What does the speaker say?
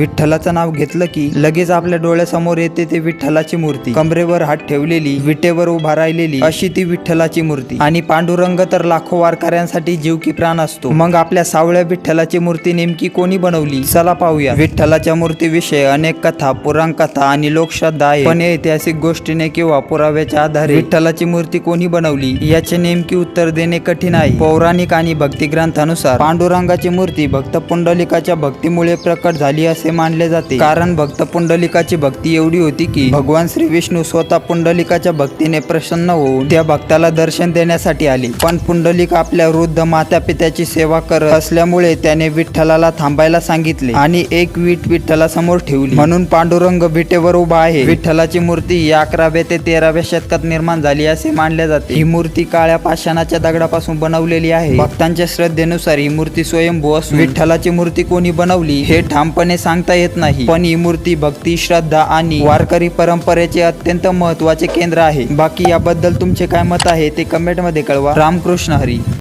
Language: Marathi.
विठ्ठलाचं नाव घेतलं की लगेच आपल्या डोळ्यासमोर येते ते विठ्ठलाची मूर्ती. कमरेवर हात ठेवलेली विटेवर उभा राहिलेली अशी ती विठ्ठलाची मूर्ती. आणि पांडुरंग तर लाखो वारकऱ्यांसाठी जीव की प्राण असतो. मग आपल्या सावळ्या विठ्ठलाची मूर्ती नेमकी कोणी बनवली? चला पाहूया. विठ्ठलाच्या मूर्तीविषयी अनेक कथा पुराण कथा आणि लोकश्रद्धा आहे पण ऐतिहासिक गोष्टीने किंवा पुराव्याच्या आधारे विठ्ठलाची मूर्ती कोणी बनवली? याचे नेमकी उत्तर देणे कठीण आहे. पौराणिक आणि भक्ती ग्रंथानुसार पांडुरंगाची मूर्ती भक्त पुंडलिकाच्या भक्तीमुळे प्रकट झाली असे मानले जाते. कारण भक्त पुंडलिकाची भक्ती एवढी होती की भगवान श्री विष्णू स्वतः पुंडलिकाच्या भक्तीने प्रसन्न होऊन त्या भक्ताला दर्शन देण्यासाठी आले. पण पुंडलिक आपल्या वृद्ध माता पित्याची सेवा करत असल्यामुळे त्याने विठ्ठलाला थांबायला सांगितले आणि एक वीट विठ्ठला समोर ठेवली. म्हणून पांडुरंग विटेवर उभा आहे. विठ्ठलाची मूर्ती या अकराव्या ते तेराव्या शतकात निर्माण झाली असे मानले जाते. ही मूर्ती काळ्या पाषाणाच्या दगडापासून बनवलेली आहे. भक्तांच्या श्रद्धेनुसार ही मूर्ती स्वयंभू असून विठ्ठलाची मूर्ती कोणी बनवली हे ठामपणे सांगता येत नाही. पण ही मूर्ती भक्ती श्रद्धा आणि वारकरी परंपरेचे अत्यंत महत्त्वाचे केंद्र आहे. बाकी याबद्दल तुमचे काय मत आहे ते कमेंटमध्ये कळवा. रामकृष्ण हरी.